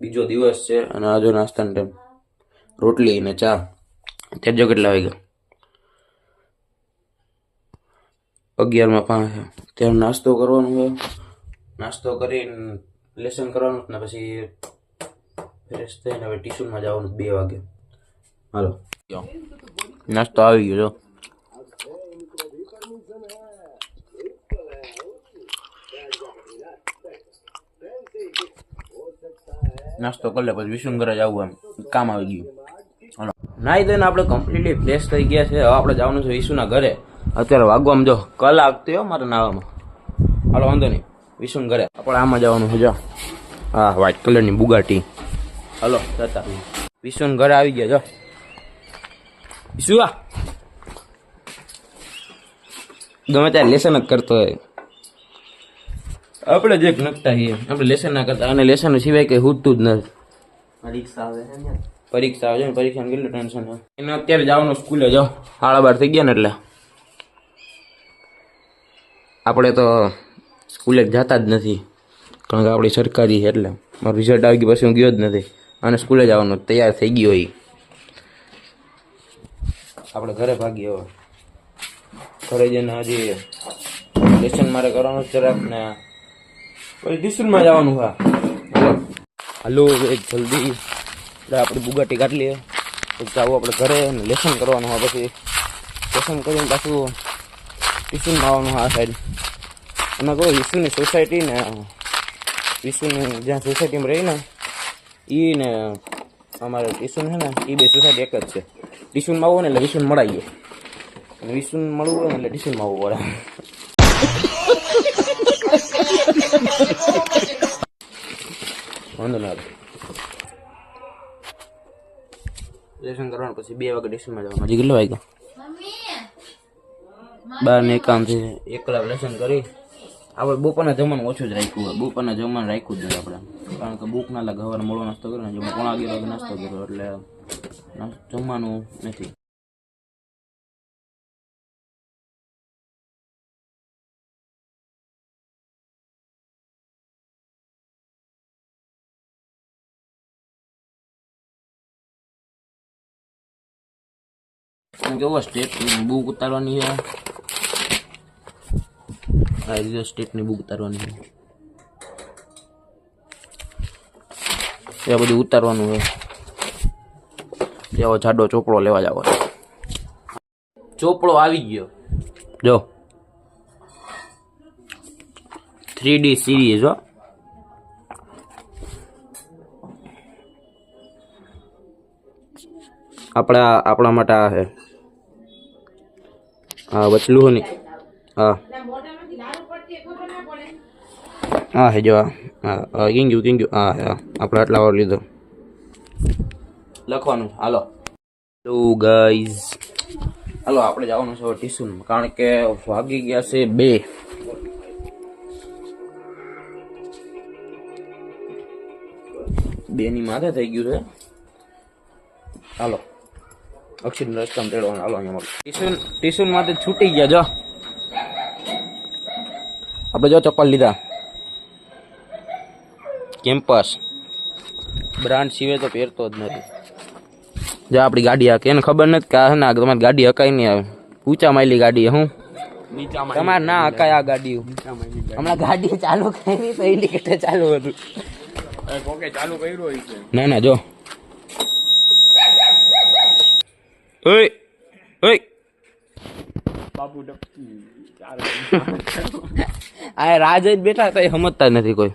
બીજો દિવસ છે અને આજો નાસ્તાનો ટાઈમ રોટલી અને ચા. તેજો કેટલા વાગ્યા? અગિયારમાં પાંચ ત્યારે નાસ્તો કરવાનો હોય નાસ્તો કરીને લેસન કરવાનું ને પછી ફ્રેશ થઈને હવે ટ્યુશનમાં જવાનું બે વાગે. હાલો. નાસ્તો આવી ગયો નાસ્તો કરી લે પછી ઘરે જવું એમ. કામ આવી ગયું. નાઈ દઈને આપણે કમ્પ્લીટલી ફ્રેશ થઈ ગયા છે. હવે આપણે જવાનું છે વિશુના ઘરે. અત્યારે વાગવામાં જો કલાક થયો મારે નાવામાં. હાલો, વાંધો નહીં. વિષ્ણુ ઘરે. આપણે આમાં જવાનું છે, જો. હા વ્હાઇટ કલરની બુગાટી. હાલો, જતા. વિષ્ણુ ઘરે આવી ગયા, જો. વિશુ ગમે ત્યારે લેસન જ કરતો હોય. આપણે જે નખતા છીએ. આપણે લેસન ના કરતા. અને લેસન સિવાય કંઈ હૂટતું જ નથી. પરીક્ષા આવે છે ને? પરીક્ષા આવે છે ને પરીક્ષાનું કેટલું ટેન્શન હોય. એને અત્યારે જવાનું સ્કૂલે જાઓ સાડા બાર થઈ ગયા ને એટલે. આપણે તો સ્કૂલે જતા જ નથી. કારણ કે આપણી સરકારી છે એટલે. મારું રિઝલ્ટ આવી ગયું પછી હું ગયો જ નથી. અને સ્કૂલે જવાનું તૈયાર થઈ ગયો એ આપણે ઘરે ભાગી હવે. ઘરે જઈને હજી લેસન મારે કરવાનું જરાક ને ટ્યુશનમાં જવાનું હા. હાલો એક જલ્દી. આપણે બુગાટી કાઢી લઈએ. પછી જાવું આપણે ઘરે અને લેસન કરવાનું હોય પછી. લેસન કરીને પાછું ટ્યુશનમાં આવવાનું હા સાઈડ અને કહો વિશુની સોસાયટી ને વિશુની જ્યાં સોસાયટીમાં રહી ને એ ને અમારે ટ્યુશન છે ને એ બે સોસાયટી એક જ છે. ટ્યુશનમાં આવવું ને એટલે વિશુન મળાવીએ અને વિશુને મળવું હોય ને એટલે ટ્યુશનમાં આવવું પડે. વાંધો ના લેસન કરવાનું પછી બે વાગે ટ્યુશનમાં જવાનું. હજી કેટલા વાગ્યા? બાર ને થી એક કલાક લેસન કરી. આપણે બપોરના જમવાનું ઓછું જ રાખ્યું હોય. બપોરના જમવાનું રાખ્યું જ નથી આપણે. કારણ કે બુક ના લાગે સવારે મોડો નાસ્તો કર્યો ને જમવા પોણા અગિયાર વાગે નાસ્તો કર્યો એટલે જમવાનું નથી. કેવો સ્ટેટ બુક ઉતારવાની છે? આ રીતે સ્ટેટની બુક ઉતારવાની છે. એ બધું ઉતારવાનું છે. તેવો જાડો ચોપડો લેવા જાવ ચોપડો આવી ગયો. જો. થ્રી ડી સિરીઝ હો. આપણા આપણા માટે આ છે. હા વચલું હોય ને હા. હા, હે જો, હા કિંગ્યુ કિંગ્યુ હા હા, આપણે આટલા વાર લીધો. લખવાનું, હાલો. હેલો ગાઈઝ હાલો, આપણે જવાનું છે ટ્યુશનમાં કારણ કે વાગી ગયા છે બે. બેની માથે થઈ ગયું છે. હાલો. અક્ષિત રસ્તા તેડવાનું હાલો અહીંયા મળો. ટીસુન ટ્યુશનમાંથી છૂટી ગયા જો. આપણે જો ચપ્પલ લીધા. કેમ્પસ. બ્રાન્ડ સિવાય તો પહેરતો જ નથી. જો આપણી ગાડી હાકે એને ખબર નથી કે ને તમારી ગાડી હકાઈ નહીં આવે. ઊંચા માયલી ગાડી હું તમારે ના હકાય આ ગાડી હમણાં ગાડી ચાલુ કરી તો ઇન્ડિકેટર ચાલુ હતું. ચાલુ કર્યું ના ના જો. ઓય ઓય બાપુ ડબકી આ રાજ જ બેઠા તો એ સમજતા જ નથી કોઈ.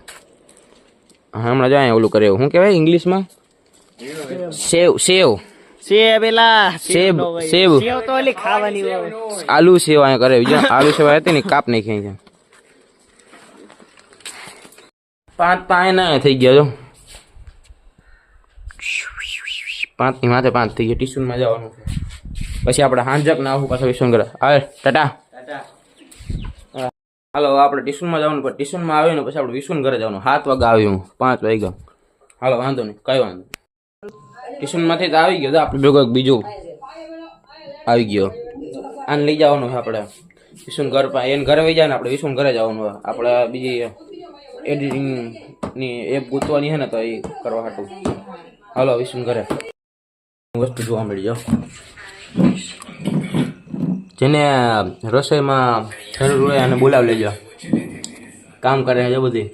હમણાં જો અહીંયા ઓલું કરે શું કહેવાય ઇંગ્લિશમાં? સેવ સેવ. સે પેલા સેબ સેવ સેવ તો ઓલી ખાવાની હોય. આલુ સેવ અહીંયા કરે. જો આલુ સેવ હતી ને કાપ નાખી છે પાંચ પાંચ ના થઈ ગયા જો. પાંચની માથે પાંચ થઈ ગયા. ટ્યુશનમાં જવાનું છે. પછી આપણે હાંજક ના આવું પાછા વિશ્વન કરે આવે ટાટા. હાલો આપણે ટ્યુશનમાં જવાનું પણ ટ્યુશનમાં આવ્યું ને પછી આપણે વિશ્વન ઘરે જવાનું. સાત વાગે આવ્યું પાંચ વાગ્યા. હાલો વાંધો નહીં. કઈ વાંધો. ટ્યુશનમાંથી તો આવી ગયો. તો આપણે ભેગો એક બીજું આવી ગયો. આને લઈ જવાનું છે આપણે. વિષ્ણુ ઘર પા એને ઘરે વહી જાય ને આપણે વિષ્ણુ ઘરે જવાનું હોય આપણે બીજી એડિટિંગની એપ ગૂંચવાની છે ને તો એ કરવા હાટું. હાલો વિષ્ણુ ઘરે વસ્તુ જોવા મળી જાઓ જેને રસોઈમાં જરૂર હોય અને બોલાવી લેજો. કામ કરે છે બધી.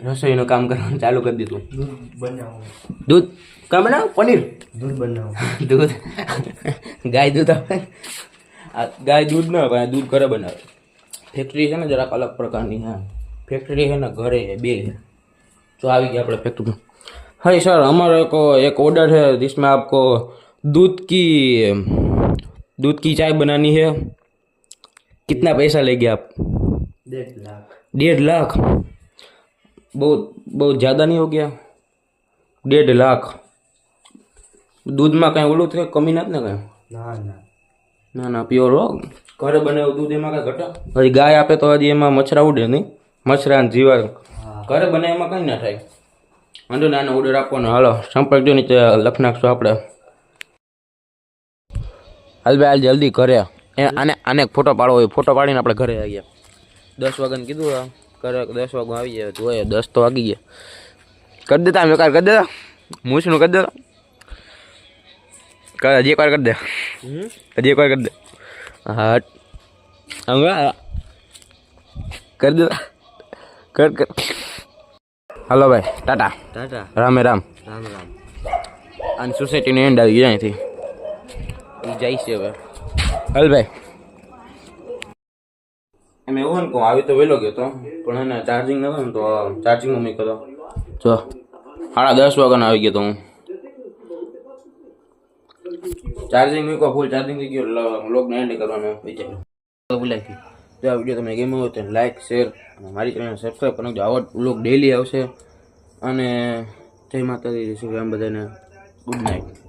રસોઈનું કામ કરવાનું ચાલુ કરી દીધું. દૂધ કામ બનાવો? પનીર? દૂધ બનાવો. દૂધ? ગાય દૂધ આવે? આ ગાય દૂધ ના પણ દૂધ ઘરે બનાવે. ફેક્ટરી છે ને જરાક અલગ પ્રકારની હા. ફેક્ટરી છે ને ઘરે બે. જો તો આવી ગયા આપણે ફેક્ટરી હા સર हमारा को एक ऑर्डर है जिसमें आपको दूध की दूध की चाय बनानी है कितना पैसा लेंगे आप डेढ़ लाख डेढ़ लाख बहुत बहुत ज़्यादा नहीं हो गया डेढ़ लाख દૂધમાં કાંઈ ઓલું થાય કમી નથી ને કાંઈ ના ના ના ના પ્યોર હો ઘરે બનાવ્યું દૂધ એમાં કાંઈ ઘટા હજી ગાય આપે તો હજી એમાં મચ્છરા ઉડે નહીં મચ્છરા ને જીવા હા ઘરે બનાવ્યામાં કંઈ ના થાય વાંધો ને આનો ઓર્ડર આપવાનો. હાલો સંપર્ક જો નીચે લખી નાખશું આપણે હાલ ભાઈ હાલ જલ્દી ઘરે એ આને આને ફોટો પાડવો હોય ફોટો પાડીને આપણે ઘરે આવી ગયા દસ વાગ્યાને કીધું ઘરે દસ વાગ્યા આવી ગયા જોઈએ દસ તો વાગી ગયા. કરી દેતા મેં કાર કરી દેતા મૂછનું કરી દેતા કર હજી એકવાર કરી દે. હજી એક વાર કરી દે. હા. હંગા કરી દેતા કર કર. હાલો ભાઈ ટાટા. ટાટા. રામે રામ. રામ રામ. અને સોસાયટીનો એન્ડ આવી ગયો અહીંથી. જાય છે હવે. હલ ભાઈ. એમ એવું ને કહું આવી તો વહેલો ગયો તો પણ એને ચાર્જિંગ નતો ને તો ચાર્જિંગમાં મમ્મી કરો જો સાડા દસ વાગ્યાનો આવી ગયો તો હું. ચાર્જિંગ મૂક્યો ફૂલ ચાર્જિંગ થઈ ગયો વ્લોગને એન્ડ કરવાનો વિચાર ભૂલાઈ ગયું. જો આ વીડિયો તમને ગમ્યો હોય તો લાઇક શેર અને મારી ચેનલને સબસ્ક્રાઈબ કરજો આવો બ્લોગ ડેલી આવશે. અને જય માતાજી શ્રી રામ બધાને. Good night